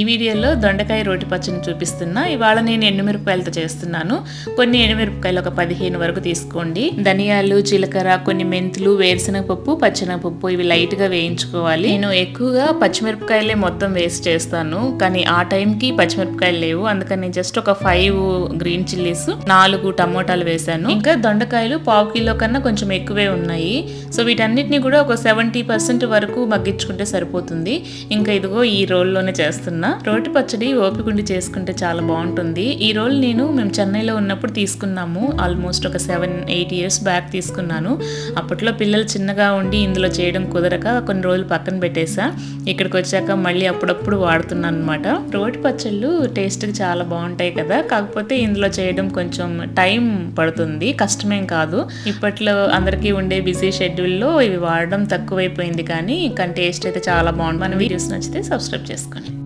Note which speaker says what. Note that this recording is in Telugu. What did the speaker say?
Speaker 1: ఈ వీడియోలో దొండకాయ రోటి పచ్చని చూపిస్తున్నా. ఇవాళ నేను ఎండుమిరపకాయలతో చేస్తున్నాను. కొన్ని ఎండుమిరపకాయలు ఒక పదిహేను వరకు తీసుకోండి. ధనియాలు జీలకర్ర కొన్ని మెంతులు వేరుశనగపప్పు పచ్చెనగపప్పు ఇవి లైట్గా వేయించుకోవాలి. నేను ఎక్కువగా పచ్చిమిరపకాయలే మొత్తం వేస్ట్ చేస్తాను. కానీ ఆ టైంకి పచ్చిమిరపకాయలు లేవు. అందుకని జస్ట్ ఒక ఫైవ్ గ్రీన్ చిల్లీస్ నాలుగు టమోటాలు వేశాను. ఇంకా దొండకాయలు పావు కిలో కన్నా కొంచెం ఎక్కువే ఉన్నాయి. సో వీటన్నిటిని కూడా ఒక సెవెంటీ పర్సెంట్ వరకు మగ్గించుకుంటే సరిపోతుంది. ఇంకా ఇదిగో ఈ రోల్లోనే చేస్తున్నా. రోటి పచ్చడి ఓపికండి చేసుకుంటే చాలా బాగుంటుంది. ఈ రోల్ నేను మేము చెన్నైలో ఉన్నప్పుడు తీసుకున్నాము. ఆల్మోస్ట్ ఒక సెవెన్ ఎయిట్ ఇయర్స్ బ్యాక్ తీసుకున్నాను. అప్పట్లో పిల్లలు చిన్నగా ఉండి ఇందులో చేయడం కుదరక కొన్ని రోజులు పక్కన పెట్టేసా ఇక్కడికి వచ్చాక మళ్ళీ అప్పుడప్పుడు వాడుతున్నాను అనమాట రోటి పచ్చళ్ళు టేస్ట్కి చాలా బాగుంటాయి కదా. కాకపోతే ఇందులో చేయడం కొంచెం టైం పడుతుంది. కష్టమేం కాదు. ఇప్పట్లో అందరికీ ఉండే బిజీ షెడ్యూల్లో ఇవి వాడడం తక్కువైపోయింది కానీ కానీ టేస్ట్ అయితే చాలా బాగుంది మన వీడియోస్ నచ్చితే సబ్స్క్రైబ్ చేసుకోండి.